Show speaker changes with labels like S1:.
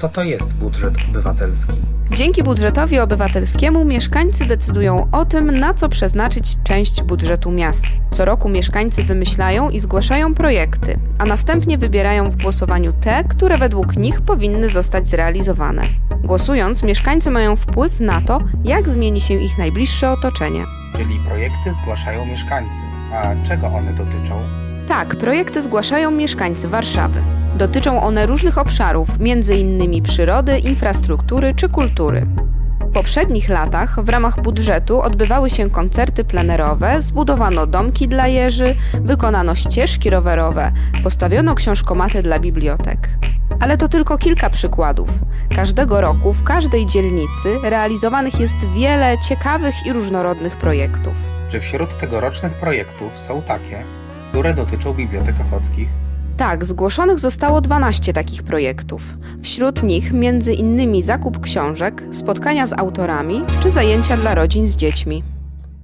S1: Co to jest budżet obywatelski?
S2: Dzięki budżetowi obywatelskiemu mieszkańcy decydują o tym, na co przeznaczyć część budżetu miasta. Co roku mieszkańcy wymyślają i zgłaszają projekty, a następnie wybierają w głosowaniu te, które według nich powinny zostać zrealizowane. Głosując, mieszkańcy mają wpływ na to, jak zmieni się ich najbliższe otoczenie.
S1: Czyli projekty zgłaszają mieszkańcy. A czego one dotyczą?
S2: Tak, projekty zgłaszają mieszkańcy Warszawy. Dotyczą one różnych obszarów, m.in. przyrody, infrastruktury czy kultury. W poprzednich latach w ramach budżetu odbywały się koncerty plenerowe, zbudowano domki dla jeży, wykonano ścieżki rowerowe, postawiono książkomaty dla bibliotek. Ale to tylko kilka przykładów. Każdego roku w każdej dzielnicy realizowanych jest wiele ciekawych i różnorodnych projektów.
S1: Że wśród tegorocznych projektów są takie, które dotyczą bibliotek ochockich,
S2: Tak, zgłoszonych zostało 12 takich projektów. Wśród nich między innymi zakup książek, spotkania z autorami czy zajęcia dla rodzin z dziećmi.